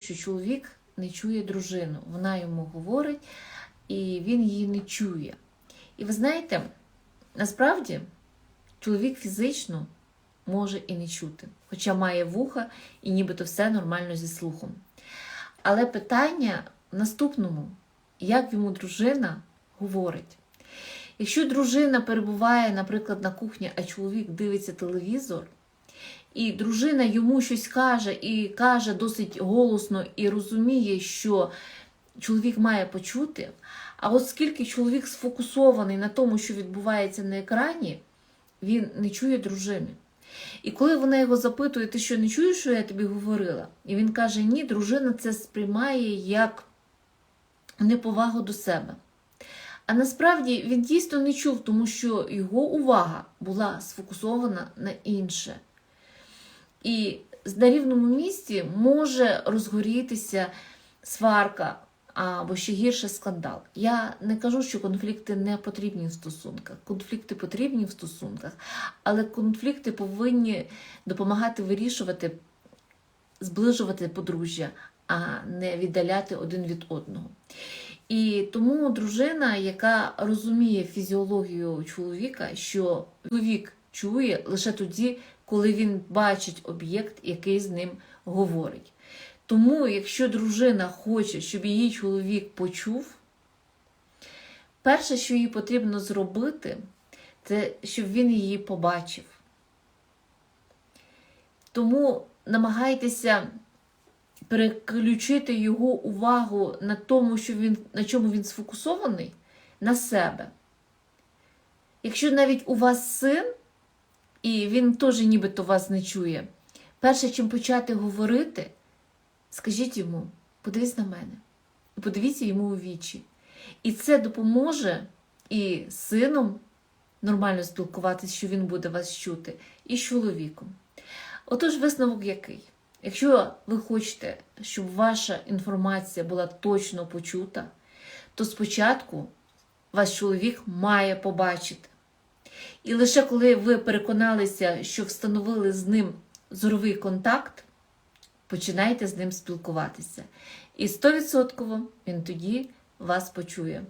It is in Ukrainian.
що чоловік не чує дружину. Вона йому говорить, і він її не чує. І ви знаєте, насправді чоловік фізично може і не чути, хоча має вуха і нібито все нормально зі слухом. Але питання в наступному: як йому дружина говорить? Якщо дружина перебуває, наприклад, на кухні, а чоловік дивиться телевізор, і дружина йому щось каже, і каже досить голосно і розуміє, що чоловік має почути. А от скільки чоловік сфокусований на тому, що відбувається на екрані, він не чує дружини. І коли вона його запитує, ти що не чуєш, що я тобі говорила? І він каже: ні, дружина це сприймає як неповагу до себе. А насправді він дійсно не чув, тому що його увага була сфокусована на інше. І на рівному місці може розгорітися сварка або ще гірше скандал. Я не кажу, що конфлікти не потрібні в стосунках. Конфлікти потрібні в стосунках, але конфлікти повинні допомагати вирішувати, зближувати подружжя, а не віддаляти один від одного. І тому дружина, яка розуміє фізіологію чоловіка, що чоловік чує лише тоді, коли він бачить об'єкт, який з ним говорить. Тому, якщо дружина хоче, щоб її чоловік почув, перше, що їй потрібно зробити, це щоб він її побачив. Тому намагайтеся переключити його увагу на тому, що він, на чому він сфокусований, на себе. Якщо навіть у вас син, і він теж нібито вас не чує, перше, чим почати говорити, скажіть йому, подивись на мене, і подивіться йому у вічі. І це допоможе і сином нормально спілкуватися, що він буде вас чути, і з чоловіком. Отож, висновок який? Якщо ви хочете, щоб ваша інформація була точно почута, то спочатку ваш чоловік має побачити. І лише коли ви переконалися, що встановили з ним зоровий контакт, починайте з ним спілкуватися. І 100% він тоді вас почує.